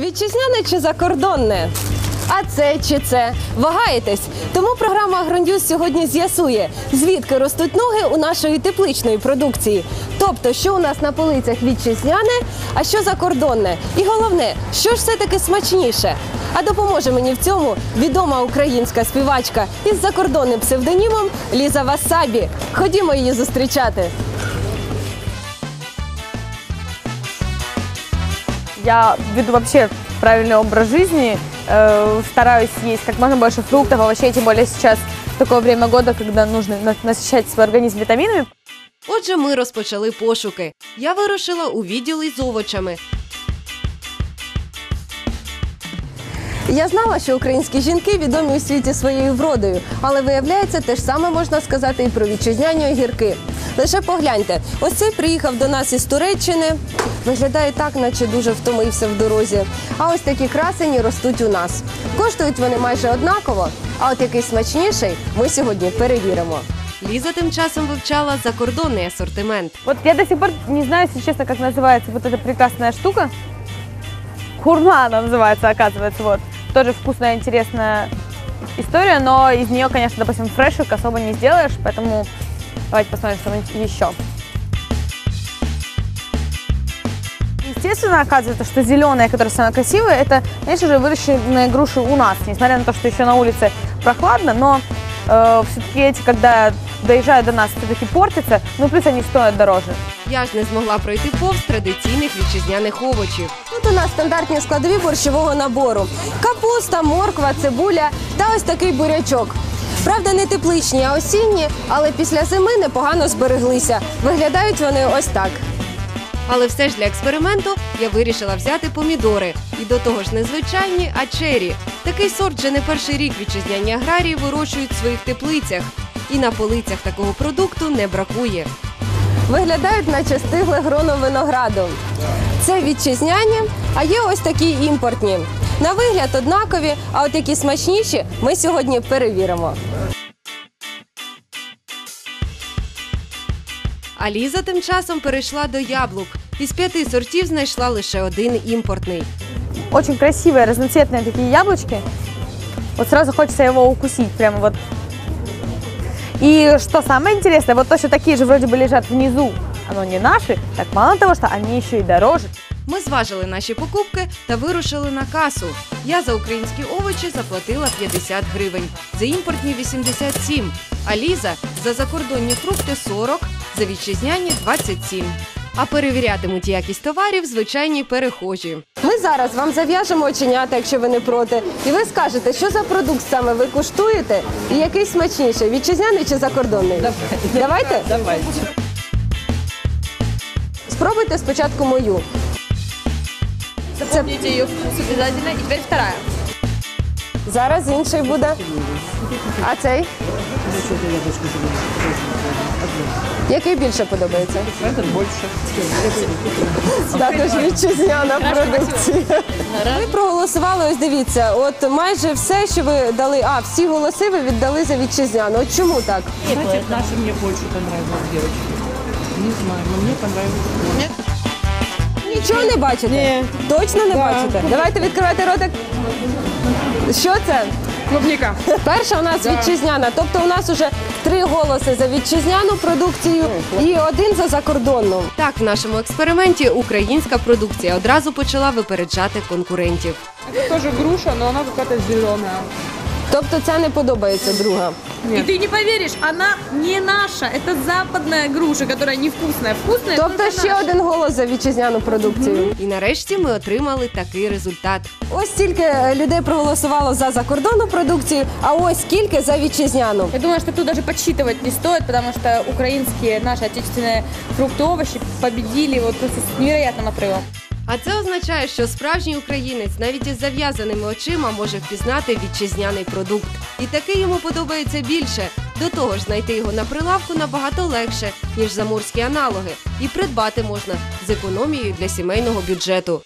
Вітчизняне чи закордонне? А це чи це? Вагаєтесь? Тому програма «Агроньюз» сьогодні з'ясує, звідки ростуть ноги у нашої тепличної продукції. Тобто, що у нас на полицях вітчизняне, а що закордонне. І головне, що ж все-таки смачніше. А допоможе мені в цьому відома українська співачка із закордонним псевдонімом Ліза Васабі. Ходімо її зустрічати. Я веду вообще правильный образ жизни, э, стараюсь есть как можно больше фруктов, овощей, тем более сейчас такое время года, когда нужно на- насыщать свой организм витаминами. Отже, ми розпочали пошуки. Я вирушила у відділ із овочами. Я знала, що українські жінки відомі у світі своєю вродою, але виявляється, те ж саме можна сказати і про вітчизняні огірки. Лише погляньте, ось цей приїхав до нас із Туреччини. Виглядає так, наче дуже втомився в дорозі. А ось такі красені ростуть у нас. Коштують вони майже однаково, а от який смачніший ми сьогодні перевіримо. Ліза тим часом вивчала закордонний асортимент. Вот я до сих пор не знаю, если честно, как называется вот эта прекрасная штука. Хурма она называется, оказывается, вот. Тоже вкусная, интересная история, но из нее, конечно, допустим, фрешек особо не сделаешь, поэтому давайте посмотрим, что там еще. Естественно, оказывается, что зеленая, которая самая красивая, это, конечно же, выращенные груши у нас. Несмотря на то, что еще на улице прохладно, но все-таки эти, когда доезжают до нас, все-таки портятся, ну плюс они стоят дороже. Я ж не змогла пройти повз традиційних вітчизняних овочів. Тут у нас стандартні складові борщового набору: капуста, морква, цибуля та ось такий бурячок. Правда, не тепличні, а осінні, але після зими непогано збереглися. Виглядають вони ось так. Але все ж для експерименту я вирішила взяти помідори. І до того ж не звичайні, а чері. Такий сорт вже не перший рік вітчизняні аграрії вирощують в своїх теплицях. І на полицях такого продукту не бракує. Виглядають, наче стигле гроно винограду. Це вітчизняні, а є ось такі імпортні. На вигляд однакові, а от які смачніші ми сьогодні перевіримо. А Ліза тим часом перейшла до яблук. Із п'яти сортів знайшла лише один імпортний. Очень красивые, разноцветные такие яблочки. Вот сразу хочется его укусить прямо вот. И что самое интересное, вот то, что такие же вроде бы лежат внизу, оно не наши, так мало того, что они еще и дороже. Ми зважили наші покупки та вирушили на касу. Я за українські овочі заплатила 50 гривень, за імпортні 87, а Ліза за закордонні фрукти 40, за вітчизняні 27. А перевірятимуть якість товарів звичайні перехожі. Ми зараз вам зав'яжемо оченята, якщо ви не проти, і ви скажете, що за продукт саме ви куштуєте і який смачніший вітчизняний чи закордонний. Давайте? Давайте. Спробуйте спочатку мою. Запомните ее вкус обязательно. И теперь вторая. Зараз інший буде. А цей? Який більше подобається? Этот больше. Також вітчизняна продукція. Ви проголосували, ось дивіться, от майже все, що ви дали, а всі голоси ви віддали за вітчизняну. От чому так? Кстати, наши мне больше понравилось, девочки. Не знаю, но мне понравилось. Нічого не бачите? Ні. Точно не бачите? Давайте відкривайте ротик. Що це? Клубника. Перша у нас вітчизняна, тобто у нас уже три голоси за вітчизняну продукцію і один за закордонну. Так, в нашому експерименті українська продукція одразу почала випереджати конкурентів. Это тоже груша, но она какая-то зеленая. Тобто ця не подобається друга. И ты не поверишь, она не наша. Это западная груша, которая невкусная. Вкусная, Тобто только ще наша. один голос за вітчизняну продукцію. І нарешті ми отримали такий результат. Ось стільки е, людей проголосувало за закордонну продукцію, а ось скільки за вітчизняну. Я думаю, что тут даже подсчитывать не стоит, потому что украинские наши отечественные фрукты и овощи победили вот просто с невероятным отрывом. А це означає, що справжній українець навіть із зав'язаними очима може впізнати вітчизняний продукт. І такий йому подобається більше. До того ж, знайти його на прилавку набагато легше, ніж заморські аналоги, і придбати можна з економією для сімейного бюджету.